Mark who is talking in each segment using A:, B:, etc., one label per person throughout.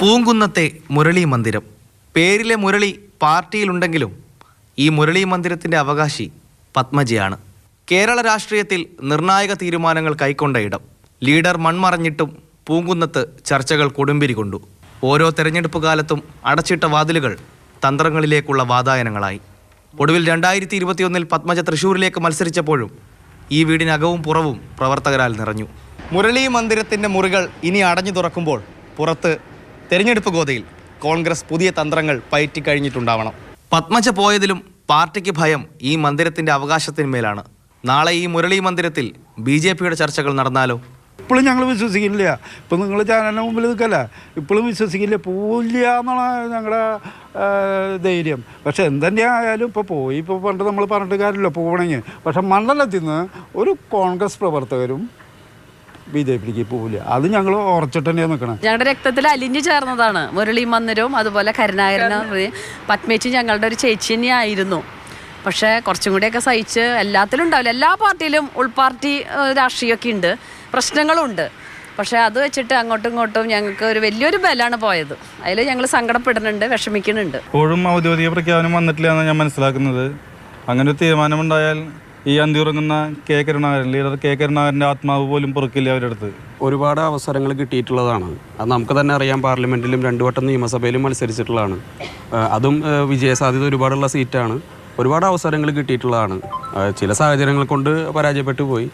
A: പൂങ്കുന്നത്തെ മുരളി മന്ദിരം. പേരിലെ മുരളി പാർട്ടിയിലുണ്ടെങ്കിലും ഈ മുരളി മന്ദിരത്തിന്റെ അവകാശി പത്മജിയാണ്. കേരള രാഷ്ട്രീയത്തിൽ നിർണായക തീരുമാനങ്ങൾ കൈക്കൊണ്ട ഇടം. ലീഡർ മൺമറഞ്ഞിട്ടും പൂങ്കുന്നത്ത് ചർച്ചകൾ കൊടുമ്പിരി കൊണ്ടു. ഓരോ തെരഞ്ഞെടുപ്പ് കാലത്തും അടച്ചിട്ട വാതിലുകൾ തന്ത്രങ്ങളിലേക്കുള്ള വാതായനങ്ങളായി. ഒടുവിൽ രണ്ടായിരത്തി ഇരുപത്തിയൊന്നിൽ പത്മജ തൃശൂരിലേക്ക് മത്സരിച്ചപ്പോഴും ഈ വീടിനകവും പുറവും പ്രവർത്തകരാൽ നിറഞ്ഞു. മുരളി മന്ദിരത്തിന്റെ മുറികൾ ഇനി അടഞ്ഞു തുറക്കുമ്പോൾ പുറത്ത് തെരഞ്ഞെടുപ്പ് ഗോതയിൽ കോൺഗ്രസ് പുതിയ തന്ത്രങ്ങൾ പയറ്റിക്കഴിഞ്ഞിട്ടുണ്ടാവണം പത്മജ പോയതിലും പാർട്ടിക്ക് ഭയം ഈ മന്ദിരത്തിന്റെ അവകാശത്തിന്മേലാണ് നാളെ ഈ മുരളി മന്ദിരത്തിൽ ബി ജെ പിയുടെ ചർച്ചകൾ നടന്നാലോ?
B: ഇപ്പോഴും ഞങ്ങൾ വിശ്വസിക്കുന്നില്ല. ഇപ്പം നിങ്ങൾ ചാനലിന് മുമ്പിൽ നിൽക്കല്ല? ഇപ്പോഴും വിശ്വസിക്കില്ല. പോവില്ല എന്നാണ് ഞങ്ങളുടെ ധൈര്യം. പക്ഷെ എന്തെന്നെ ആയാലും ഇപ്പോൾ പോയി. ഇപ്പോൾ പണ്ട് നമ്മൾ പറഞ്ഞിട്ട് കാര്യമില്ല. പോകണമെങ്കിൽ പക്ഷെ മണ്ഡലത്തിൽ നിന്ന് ഒരു കോൺഗ്രസ് പ്രവർത്തകരും ബി ജെ പിക്ക് പോവില്ല. അത് ഞങ്ങൾ ഉറച്ചിട്ട് തന്നെയാണ് നിൽക്കണം
C: ഞങ്ങളുടെ രക്തത്തിൽ അലിഞ്ഞു ചേർന്നതാണ്. മുരളി മന്ദിരവും അതുപോലെ കരുണാകരനും പത്മേച്ചി ഞങ്ങളുടെ ഒരു ചേച്ചി തന്നെയായിരുന്നു. പക്ഷേ കുറച്ചും കൂടിയൊക്കെ സഹിച്ച് എല്ലാത്തിലും ഉണ്ടാവില്ല. എല്ലാ പാർട്ടിയിലും ഉൾപാർട്ടി രാഷ്ട്രീയമൊക്കെ ഉണ്ട്. പ്രശ്നങ്ങളുണ്ട്. പക്ഷേ അത് വെച്ചിട്ട് അങ്ങോട്ടും ഇങ്ങോട്ടും ഞങ്ങൾക്ക് ഒരു വലിയൊരു ബലാണ് പോയത്. അതിൽ ഞങ്ങൾ സങ്കടപ്പെടുന്നുണ്ട് വിഷമിക്കുന്നുണ്ട്.
D: ഇപ്പോഴും ഔദ്യോഗിക പ്രഖ്യാപനം വന്നിട്ടില്ല എന്നാണ് ഞാൻ മനസ്സിലാക്കുന്നത്. അങ്ങനെ ഒരു തീരുമാനമുണ്ടായാൽ ഈ അന്തിയുറങ്ങുന്ന കെ കരുണാകരൻ ലീഡർ കെ കരുണാകരന്റെ ആത്മാവ് പോലും പൊറുക്കില്ല അവരുടെ അടുത്ത്?
E: ഒരുപാട് അവസരങ്ങൾ കിട്ടിയിട്ടുള്ളതാണ്. അത് നമുക്ക് തന്നെ അറിയാം പാർലമെന്റിലും രണ്ടു വട്ടം നിയമസഭയിലും മത്സരിച്ചിട്ടുള്ളതാണ്. അതും വിജയസാധ്യത ഒരുപാടുള്ള സീറ്റാണ്. ഒരുപാട് അവസരങ്ങൾ കിട്ടിയിട്ടുള്ളതാണ്. ചില സാഹചര്യങ്ങൾ കൊണ്ട് പരാജയപ്പെട്ടു പോയി.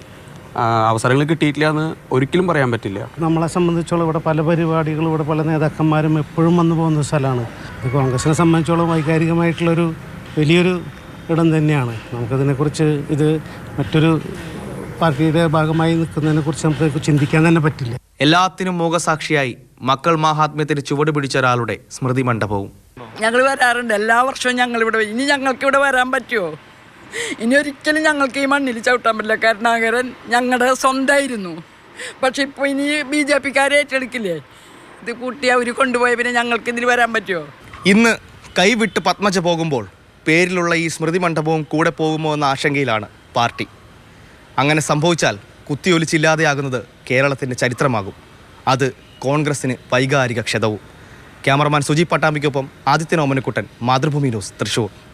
E: അവസരങ്ങൾ കിട്ടിയിട്ടില്ല എന്ന് ഒരിക്കലും പറയാൻ പറ്റില്ല.
F: നമ്മളെ സംബന്ധിച്ചോളം ഇവിടെ പല പരിപാടികളും ഇവിടെ പല നേതാക്കന്മാരും എപ്പോഴും വന്നു പോകുന്ന സ്ഥലമാണ്. കോൺഗ്രസിനെ സംബന്ധിച്ചോളം വൈകാരികമായിട്ടുള്ളൊരു വലിയൊരു ഇടം തന്നെയാണ്. നമുക്കതിനെക്കുറിച്ച് ഇത് മറ്റൊരു പാർട്ടിയുടെ ഭാഗമായി നിൽക്കുന്നതിനെക്കുറിച്ച് നമുക്ക് ചിന്തിക്കാൻ തന്നെ പറ്റില്ല.
A: എല്ലാത്തിനും മൂകസാക്ഷിയായി മക്കൾ മാഹാത്മ്യത്തിന് ചുവട് പിടിച്ച ഒരാളുടെ സ്മൃതി മണ്ഡപവും.
G: ഞങ്ങൾ വരാറുണ്ട്. എല്ലാ വർഷവും ഞങ്ങൾ ഇവിടെ ഇനി ഞങ്ങൾക്ക് ഇവിടെ വരാൻ പറ്റുമോ? ഇനി ഒരിക്കലും ഞങ്ങൾക്ക് ഈ മണ്ണിൽ ചവിട്ടാൻ പറ്റില്ല. കരുണാകരൻ ഞങ്ങളുടെ സ്വന്തമായിരുന്നു. പക്ഷെ ഇപ്പോൾ ഇനി ബി ജെ പിക്കാരെ ഏറ്റെടുക്കില്ലേ? ഇത് കൂട്ടി അവർ കൊണ്ടുപോയ പിന്നെ ഞങ്ങൾക്ക് ഇതിൽ വരാൻ പറ്റുമോ?
A: ഇന്ന് കൈവിട്ട് പത്മജ പോകുമ്പോൾ പേരിലുള്ള ഈ സ്മൃതി മണ്ഡപവും കൂടെ പോകുമോ എന്ന ആശങ്കയിലാണ് പാർട്ടി. അങ്ങനെ സംഭവിച്ചാൽ കുത്തിയൊലിച്ചില്ലാതെയാകുന്നത് കേരളത്തിന്റെ ചരിത്രമാകും. അത് കോൺഗ്രസിന് വൈകാരിക ക്ഷതവും. ക്യാമറമാൻ സുജി പട്ടാമ്പിക്കൊപ്പം ആദിത്യൻ ഓമനക്കുട്ടൻ മാതൃഭൂമി ന്യൂസ് തൃശൂർ.